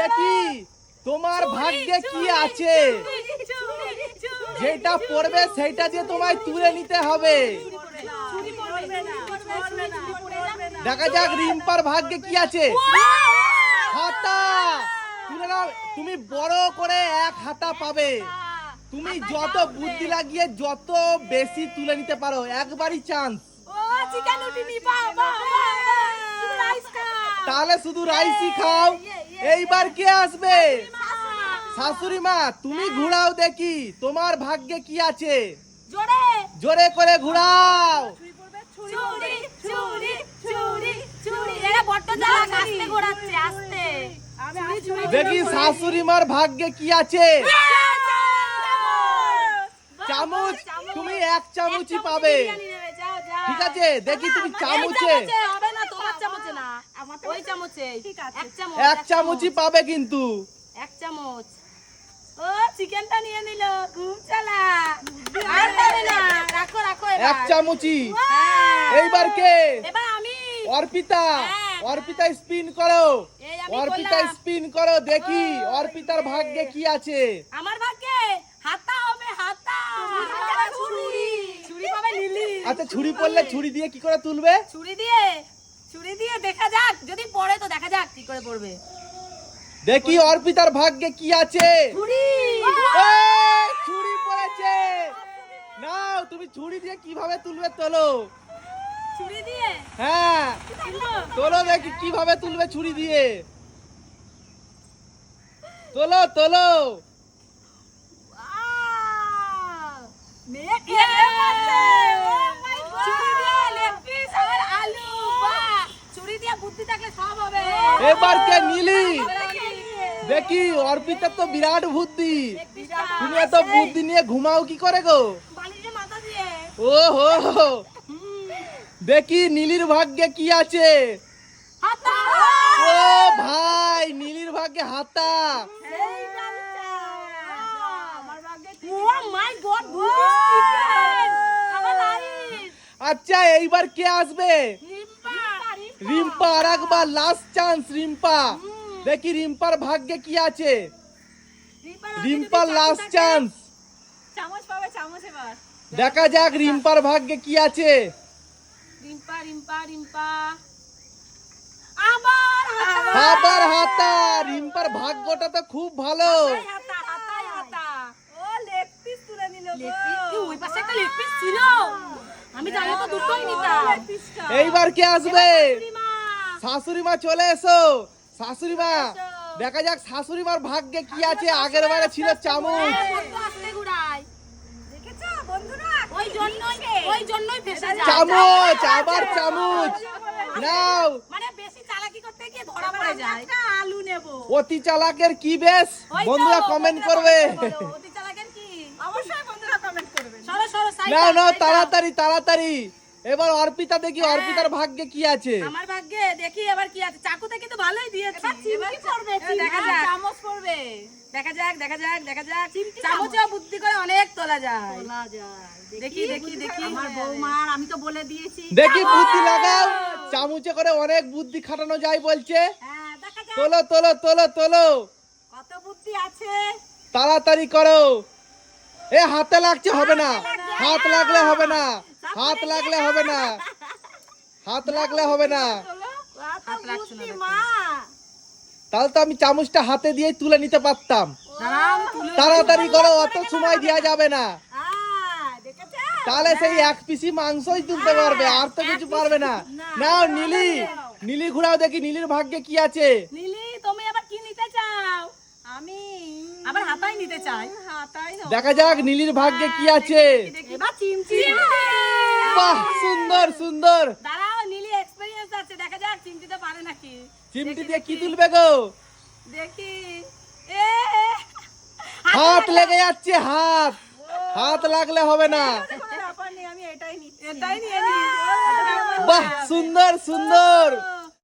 দেখি তোমার ভাগ্যে কি আছে যেটা পড়বে সেটা দিয়ে তোমায় তুলে নিতে হবে দেখা যাক রিম্পার ভাগ্যে কি আছে হাতা তুলে নাও তুমি বড় করে এক হাতা পাবে তুমি যত বুদ্ধি লাগিয়ে যত বেশি তুলে নিতে পারো একবারই চান্স তাহলে শুধু রাইসই খাও এইবার কে আসবে? শাশুড়ি মা। তুমি ঘুরাও দেখি তোমার ভাগ্যে কি আছে? জোরে। জোরে করে ঘুরাও। দেখি। শাশুড়ি মার ভাগ্যে কি আছে? চামচ! চামচ। তুমি এক চামচই পাবে। ঠিক আছে দেখি তুমি চামচে চামচে হবে না তোমার চামচে না ওই চামচে। এক চামচ চামচই পাবে কিন্তু। এক চামচ। ও চিকেনটা নিয়ে নিল। খুব চালা। আর পাবে না। রাখো রাখো এক চামচই। হ্যাঁ। এইবার কে? এবার আমি। অর্পিতা। হ্যাঁ। অর্পিতা স্পিন করো। অর্পিতা স্পিন করো দেখি অর্পিতার ভাগ্যে কি আছে। আমার ভাগ্যে হাতা হবে হাতা। ছুরি ছুরি পাবে লিলি। আচ্ছা ছুরি পড়লে ছুরি দিয়ে কি করে তুলবে? ছুরি দিয়ে ছুরি দিয়ে দেখা যাক যদি পড়ে তো দেখা যাক কি করে পড়বে। দেখি অর্পিতার ভাগ্যে কি আছে। ছুরি! ছুরি পড়েছে। নাও তুমি ছুরি দিয়ে কীভাবে তুলবে তোলো। ছুরি দিয়ে? হ্যাঁ তোলো দেখি কীভাবে তুলবে ছুরি দিয়ে। তোলো তোলো! মেয়ে খেয়ে বসে। ছুরি দিয়ে leg piece আর আলু, বাহ! ছুরি দিয়ে বুদ্ধি থাকলে সব হবে। এবার কে নিলি? দেখি অর্পিতার তো বিরাট বুদ্ধি। তুমি এত বুদ্ধি নিয়ে ঘুমাও কি করে গো। ও হো দেখি নীলির ভাগ্যে কি আছে? ও ভাই নীলির ভাগ্যে হাতা। Oh। আচ্ছা এইবার কে আসবে? রিম্পা। আর একবার লাস্ট চান্স রিম্পা। দেখি রিম্পার ভাগ্যে কি আছে। রিম্পার লাস্ট চান্স চামচ পাবে চামচ এবার। দেখা যাক রিম্পার ভাগ্যে কি আছে। রিম্পা রিম্পা রিম্পা। আবার হাতা। আবার হাতা। রিম্পার ভাগ্যটা তো খুব ভালো। হাতা হাতাই হাতা। ও লেগ পিস তুলে নিল লেগ পিস ওই পাশে একটা লেগ পিস ছিল। আমি জানি তো দুটোই নিতাম। এইবার কে আসবে? শাশুড়ি মা চলে এসো। শাশুড়ি মা দেখা যাক শাশুড়ি মার ভাগ্যে কি আছে। আগের বারে ছিল চামচ। যায়। চামচ আবার চামচ। নাও। মানে বেশি চালাকি করতে গিয়ে ধরা পড়ে যায়। একটা আলু নেব। অতি চালাকের কি বেশ? বন্ধুরা কমেন্ট করবে বলো, অতি চালাকের কি অবশ্যই বন্ধুরা কমেন্ট করবেন সরো সরো সাইড নাও নাও তাড়াতাড়ি তাড়াতাড়ি এবার অর্পিতা দেখি অর্পিতার ভাগ্যে কি আছে। আমার ভাগ্যে দেখি এবার কি আছে। চাকুতে কিন্তু ভালোই দিয়েছি। এবার চিমকি পড়বে, দেখা যাক। চামচ পড়বে। দেখা যাক দেখা যাক দেখা যাক। চামচেও বুদ্ধি করে অনেক তোলা যায়। বলা যায়। দেখি দেখি দেখি আমার বৌমার আমি তো বলে দিয়েছি। দেখি বুদ্ধি লাগাও। চামচে করে অনেক বুদ্ধি খাটানো যায় বলছে। হ্যাঁ দেখা যাক। তোলো তোলো তোলো তোলো। কত বুদ্ধি আছে? তাড়াতাড়ি করো। এ হাতে লাগছে হবে না। হাত লাগলে হবে না। হাত লাগলে হবে না। হাত লাগলে হবে না। তাহলে তো আমি চামচটা হাতে দিয়ে তুলে নিতে পারতাম। তাড়াতাড়ি করো অত সময় দেওয়া যাবে না। তাহলে সেই এক পিসি মাংসই তুলতে পারবে আর তো কিছু পারবে না। নাও নীলি নীলি ঘুরাও দেখি নীলির ভাগ্যে কি আছে। নীলি তুমি আবার কি নিতে চাও? আমি আবার হাতাই নিতে চাই। হাতাই দেখা যাক নীলির ভাগ্যে কি আছে। বাহ সুন্দর সুন্দর। দাঁড়াও নীলি এক্সপেরিয়েন্স আছে দেখা যাক চিনতে পারে নাকি? চিমটি দিয়ে কি তুলবে গো? দেখি। এ হাত লেগে। যাচ্ছে হাত। হাত লাগলে হবে না। আমি এটাই নিচ্ছি। এটাই নিয়ে নি বাহ সুন্দর সুন্দর।